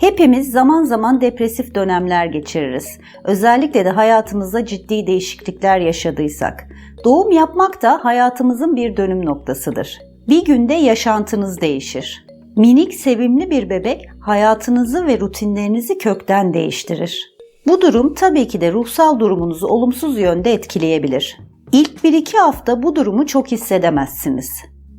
Hepimiz zaman zaman depresif dönemler geçiririz. Özellikle de hayatımızda ciddi değişiklikler yaşadıysak. Doğum yapmak da hayatımızın bir dönüm noktasıdır. Bir günde yaşantınız değişir. Minik, sevimli bir bebek hayatınızı ve rutinlerinizi kökten değiştirir. Bu durum tabii ki de ruhsal durumunuzu olumsuz yönde etkileyebilir. İlk 1-2 hafta bu durumu çok hissedemezsiniz.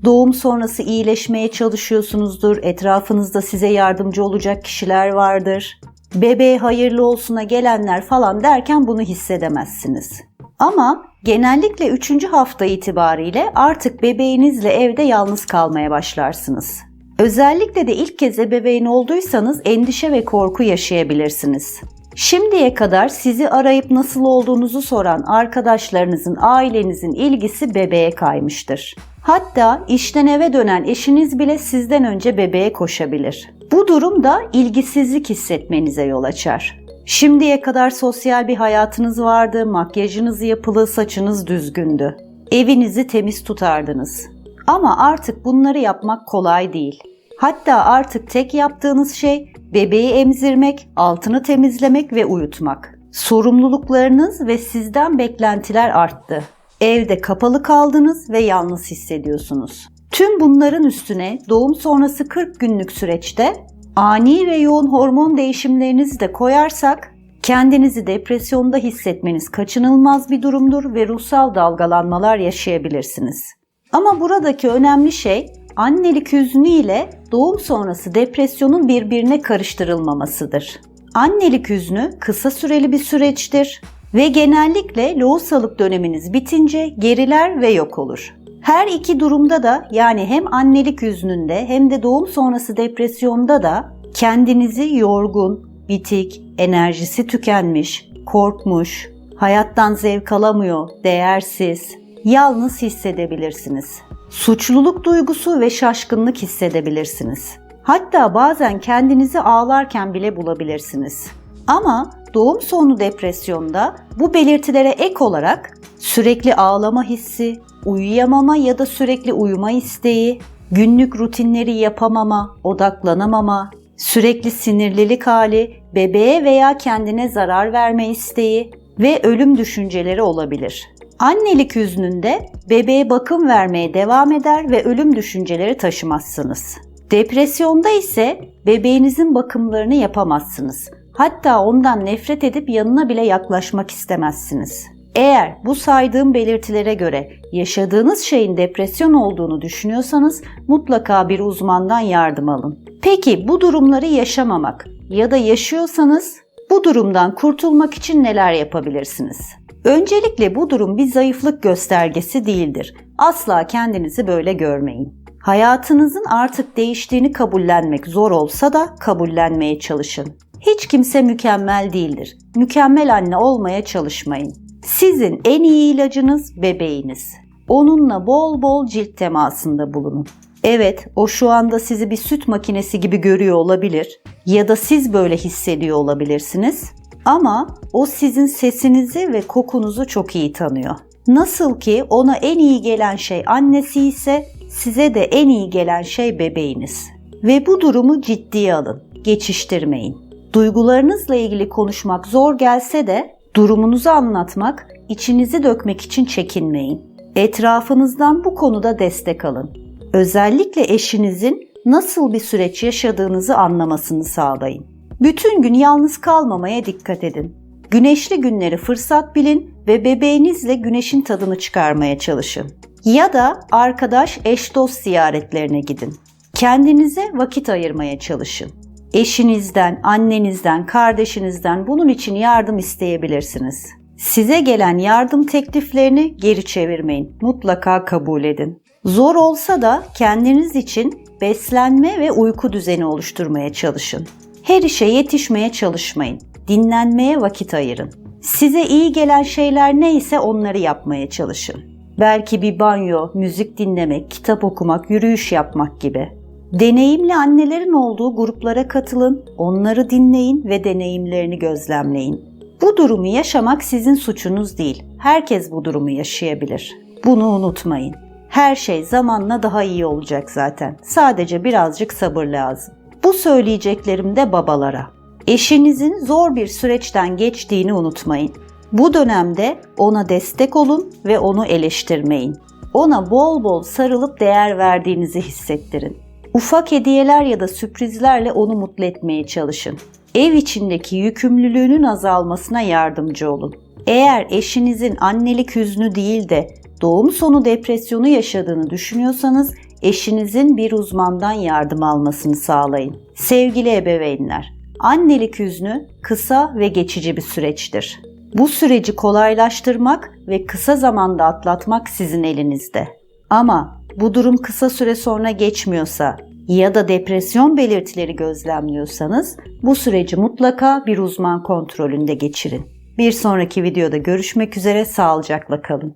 Doğum sonrası iyileşmeye çalışıyorsunuzdur, etrafınızda size yardımcı olacak kişiler vardır. Bebeğe hayırlı olsuna gelenler falan derken bunu hissedemezsiniz. Ama genellikle 3. hafta itibariyle artık bebeğinizle evde yalnız kalmaya başlarsınız. Özellikle de ilk kez ebeveyn olduysanız endişe ve korku yaşayabilirsiniz. Şimdiye kadar sizi arayıp nasıl olduğunuzu soran arkadaşlarınızın, ailenizin ilgisi bebeğe kaymıştır. Hatta işten eve dönen eşiniz bile sizden önce bebeğe koşabilir. Bu durum da ilgisizlik hissetmenize yol açar. Şimdiye kadar sosyal bir hayatınız vardı, makyajınız yapılı, saçınız düzgündü. Evinizi temiz tutardınız. Ama artık bunları yapmak kolay değil. Hatta artık tek yaptığınız şey bebeği emzirmek, altını temizlemek ve uyutmak. Sorumluluklarınız ve sizden beklentiler arttı. Evde kapalı kaldınız ve yalnız hissediyorsunuz. Tüm bunların üstüne doğum sonrası 40 günlük süreçte ani ve yoğun hormon değişimlerinizi de koyarsak kendinizi depresyonda hissetmeniz kaçınılmaz bir durumdur ve ruhsal dalgalanmalar yaşayabilirsiniz. Ama buradaki önemli şey annelik hüznü ile doğum sonrası depresyonun birbirine karıştırılmamasıdır. Annelik hüznü kısa süreli bir süreçtir ve genellikle lohusalık döneminiz bitince geriler ve yok olur. Her iki durumda da yani hem annelik hüznünde hem de doğum sonrası depresyonda da kendinizi yorgun, bitik, enerjisi tükenmiş, korkmuş, hayattan zevk alamıyor, değersiz, yalnız hissedebilirsiniz. Suçluluk duygusu ve şaşkınlık hissedebilirsiniz. Hatta bazen kendinizi ağlarken bile bulabilirsiniz. Ama doğum sonu depresyonda bu belirtilere ek olarak sürekli ağlama hissi, uyuyamama ya da sürekli uyuma isteği, günlük rutinleri yapamama, odaklanamama, sürekli sinirlilik hali, bebeğe veya kendine zarar verme isteği ve ölüm düşünceleri olabilir. Annelik hüznünde bebeğe bakım vermeye devam eder ve ölüm düşünceleri taşımazsınız. Depresyonda ise bebeğinizin bakımlarını yapamazsınız. Hatta ondan nefret edip yanına bile yaklaşmak istemezsiniz. Eğer bu saydığım belirtilere göre yaşadığınız şeyin depresyon olduğunu düşünüyorsanız mutlaka bir uzmandan yardım alın. Peki bu durumları yaşamamak ya da yaşıyorsanız bu durumdan kurtulmak için neler yapabilirsiniz? Öncelikle bu durum bir zayıflık göstergesi değildir. Asla kendinizi böyle görmeyin. Hayatınızın artık değiştiğini kabullenmek zor olsa da kabullenmeye çalışın. Hiç kimse mükemmel değildir. Mükemmel anne olmaya çalışmayın. Sizin en iyi ilacınız bebeğiniz. Onunla bol bol cilt temasında bulunun. Evet, o şu anda sizi bir süt makinesi gibi görüyor olabilir ya da siz böyle hissediyor olabilirsiniz. Ama o sizin sesinizi ve kokunuzu çok iyi tanıyor. Nasıl ki ona en iyi gelen şey annesi ise size de en iyi gelen şey bebeğiniz. Ve bu durumu ciddiye alın, geçiştirmeyin. Duygularınızla ilgili konuşmak zor gelse de durumunuzu anlatmak, içinizi dökmek için çekinmeyin. Etrafınızdan bu konuda destek alın. Özellikle eşinizin nasıl bir süreç yaşadığınızı anlamasını sağlayın. Bütün gün yalnız kalmamaya dikkat edin. Güneşli günleri fırsat bilin ve bebeğinizle güneşin tadını çıkarmaya çalışın. Ya da arkadaş eş dost ziyaretlerine gidin. Kendinize vakit ayırmaya çalışın. Eşinizden, annenizden, kardeşinizden bunun için yardım isteyebilirsiniz. Size gelen yardım tekliflerini geri çevirmeyin. Mutlaka kabul edin. Zor olsa da kendiniz için beslenme ve uyku düzeni oluşturmaya çalışın. Her işe yetişmeye çalışmayın. Dinlenmeye vakit ayırın. Size iyi gelen şeyler neyse onları yapmaya çalışın. Belki bir banyo, müzik dinlemek, kitap okumak, yürüyüş yapmak gibi. Deneyimli annelerin olduğu gruplara katılın, onları dinleyin ve deneyimlerini gözlemleyin. Bu durumu yaşamak sizin suçunuz değil. Herkes bu durumu yaşayabilir. Bunu unutmayın. Her şey zamanla daha iyi olacak zaten. Sadece birazcık sabır lazım. Bu söyleyeceklerim de babalara. Eşinizin zor bir süreçten geçtiğini unutmayın. Bu dönemde ona destek olun ve onu eleştirmeyin. Ona bol bol sarılıp değer verdiğinizi hissettirin. Ufak hediyeler ya da sürprizlerle onu mutlu etmeye çalışın. Ev içindeki yükümlülüğünün azalmasına yardımcı olun. Eğer eşinizin annelik hüznü değil de doğum sonu depresyonu yaşadığını düşünüyorsanız eşinizin bir uzmandan yardım almasını sağlayın. Sevgili ebeveynler, annelik hüznü kısa ve geçici bir süreçtir. Bu süreci kolaylaştırmak ve kısa zamanda atlatmak sizin elinizde. Ama bu durum kısa süre sonra geçmiyorsa ya da depresyon belirtileri gözlemliyorsanız bu süreci mutlaka bir uzman kontrolünde geçirin. Bir sonraki videoda görüşmek üzere sağlıcakla kalın.